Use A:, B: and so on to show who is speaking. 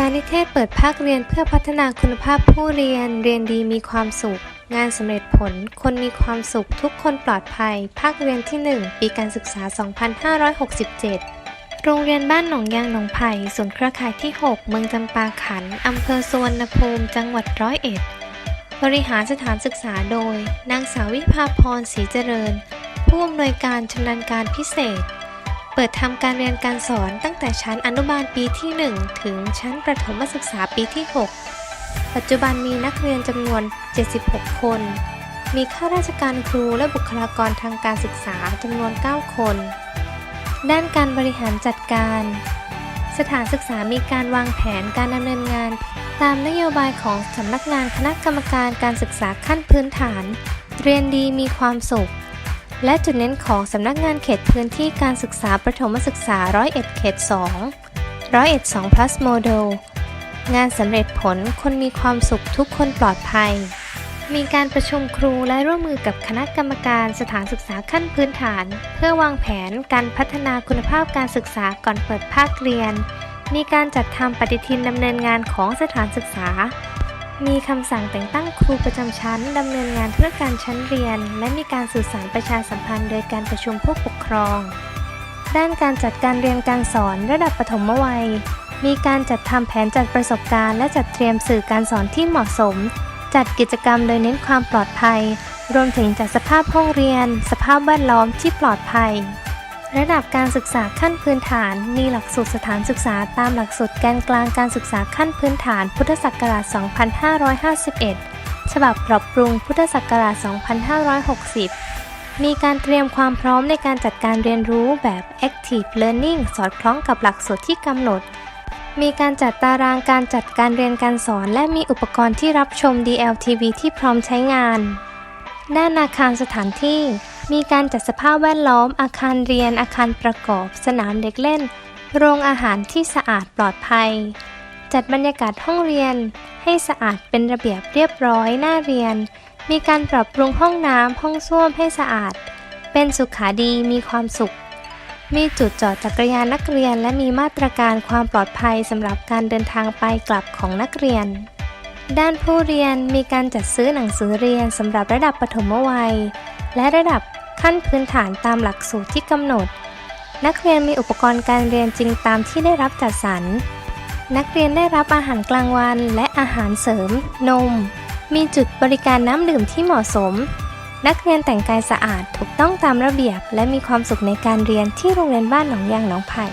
A: การนิเทศเปิดภาคเรียนเพื่อพัฒนาคุณภาพผู้เรียน เรียนดีมีความสุข งานสำเร็จผล คนมีความสุข ทุกคนปลอดภัย ภาคเรียนที่ 1 ปีการศึกษา 2567 โรงเรียนบ้านหนองยางหนองไผ่ส่วนย์เครือข่ายที่ 6 เมืองจำปาขันอำเภอสุวรรณภูมิ จังหวัดร้อยเอ็ด บริหารสถานศึกษาโดย นางสาววิภาพรศรีเจริญ ผู้อำนวยการชำนาญการพิเศษ เปิดทำการเรียนการสอนตั้งแต่ชั้นอนุบาลปีที่ 1 ถึงชั้นประถมศึกษาปีที่ 6 ปัจจุบันมีนักเรียนจำนวน 76 คน มีข้าราชการครูและบุคลากรทางการศึกษาจำนวน 9 คน ด้านการบริหารจัดการ สถานศึกษามีการวางแผนการดำเนินงาน ตามนโยบายของสำนักงานคณะกรรมการการศึกษาขั้นพื้นฐาน เรียนดีมีความสุข และจุดเน้นของสำนักงานเขตพื้นที่การศึกษาประถมศึกษาร้อยเอ็ดเขต2ร้อยเอ็ด2 plus model งานสำเร็จผลคนมีความสุขทุกคนปลอดภัย มีการประชุมครูและร่วมมือกับคณะกรรมการสถานศึกษาขั้นพื้นฐาน เพื่อวางแผนการพัฒนาคุณภาพการศึกษาก่อนเปิดภาคเรียน มีการจัดทำปฏิทินดำเนินงานของสถานศึกษา มีคำสั่งแต่งตั้งครูประจำชั้นดำเนินงานเพื่อการชั้นเรียน และมีการสื่อสารประชาสัมพันธ์โดยการประชุมผู้ปกครอง ด้านการจัดการเรียนการสอนระดับปฐมวัย มีการจัดทำแผนจัดประสบการณ์ และจัดเตรียมสื่อการสอนที่เหมาะสม จัดกิจกรรมโดยเน้นความปลอดภัย รวมถึงจัดสภาพห้องเรียน สภาพแวดล้อมที่ปลอดภัย ระดับการศึกษาขั้นพื้นฐาน มีหลักสูตรสถานศึกษาตามหลักสูตรแกนกลางการศึกษาขั้นพื้นฐาน พุทธศักราช 2551 ฉบับปรับปรุงพุทธศักราช 2560 มีการเตรียมความพร้อมในการจัดการเรียนรู้แบบ Active Learning สอดคล้องกับหลักสูตรที่กำหนด มีการจัดตารางการจัดการเรียนการสอน และมีอุปกรณ์ที่รับชม DLTV ที่พร้อมใช้งาน ด้านอาคารสถานที่ มีการจัดสภาพแวดล้อม อาคารเรียน อาคารประกอบ สนามเด็กเล่น โรงอาหารที่สะอาดปลอดภัย จัดบรรยากาศห้องเรียน ให้สะอาดเป็นระเบียบเรียบร้อยน่าเรียน มีการปรับปรุงห้องน้ำห้องส้วมให้สะอาด เป็นสุขาดีมีความสุข มีจุดจอดจักรยานนักเรียน และมีมาตรการความปลอดภัยสำหรับการเดินทางไปกลับของนักเรียนด้านผู้เรียนมีการจัดซื้อหนังสือเรียนสำหรับระดับปฐมวัย และระดับ ขั้นพื้นฐานตามหลักสูตรที่กำหนด นักเรียนมีอุปกรณ์การเรียนจริงตามที่ได้รับจัดสรร นักเรียนได้รับอาหารกลางวันและอาหารเสริม นม มีจุดบริการน้ำดื่มที่เหมาะสม นักเรียนแต่งกายสะอาดถูกต้องตามระเบียบ และมีความสุขในการเรียนที่โรงเรียนบ้านหนองยางหนองไผ่